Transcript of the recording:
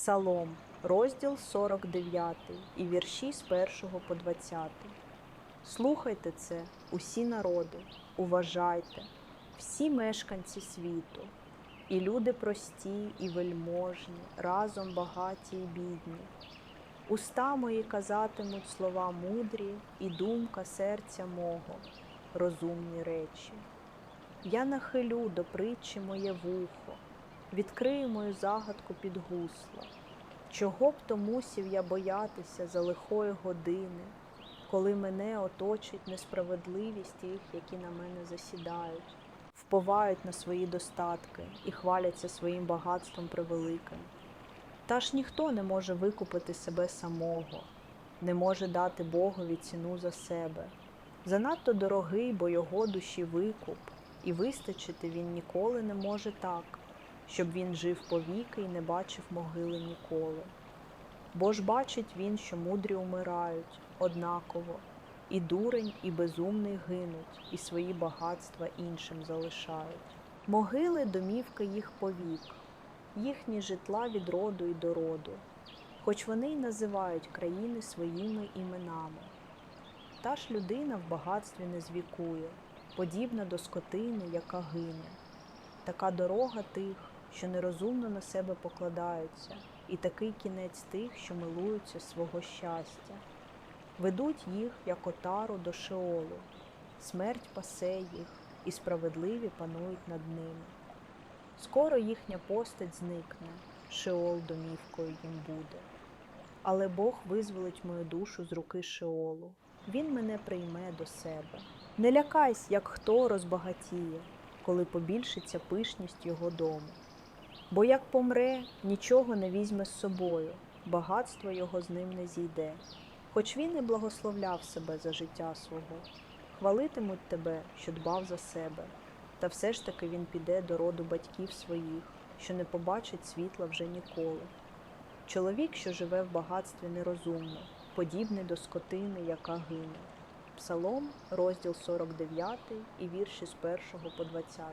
Псалом, розділ 49 і вірші з 1 по 20. Слухайте це, усі народи, уважайте, всі мешканці світу, і люди прості, і вельможні, разом багаті і бідні. Уста мої казатимуть слова мудрі, і думка серця мого, розумні речі. Я нахилю до притчі моє вухо, відкрию мою загадку під гусла. Чого б то мусів я боятися за лихої години, коли мене оточить несправедливість тих, які на мене засідають, вповають на свої достатки і хваляться своїм багатством превеликим. Та ж ніхто не може викупити себе самого, не може дати Богові ціну за себе. Занадто дорогий, бо його душі викуп, і вистачити він ніколи не може так, щоб він жив повіки і не бачив могили ніколи. Бо ж бачить він, що мудрі умирають однаково, і дурень, і безумний гинуть, і свої багатства іншим залишають. Могили домівки їх повік, їхні житла від роду і до роду, хоч вони й називають країни своїми іменами. Та ж людина в багатстві не звікує, подібна до скотини, яка гине. Така дорога тих, що нерозумно на себе покладаються, і такий кінець тих, що милуються свого щастя. Ведуть їх, як отару до Шеолу, смерть пасе їх, і справедливі панують над ними. Скоро їхня постать зникне, Шеол домівкою їм буде. Але Бог визволить мою душу з руки Шеолу. Він мене прийме до себе. Не лякайсь, як хто розбагатіє, коли побільшиться пишність його дому. Бо як помре, нічого не візьме з собою, багатство його з ним не зійде. Хоч він і благословляв себе за життя свого, хвалитимуть тебе, що дбав за себе, та все ж таки він піде до роду батьків своїх, що не побачить світла вже ніколи. Чоловік, що живе в багатстві нерозумно, подібний до скотини, яка гине. Псалом, розділ 49 і вірші з 1 по 20.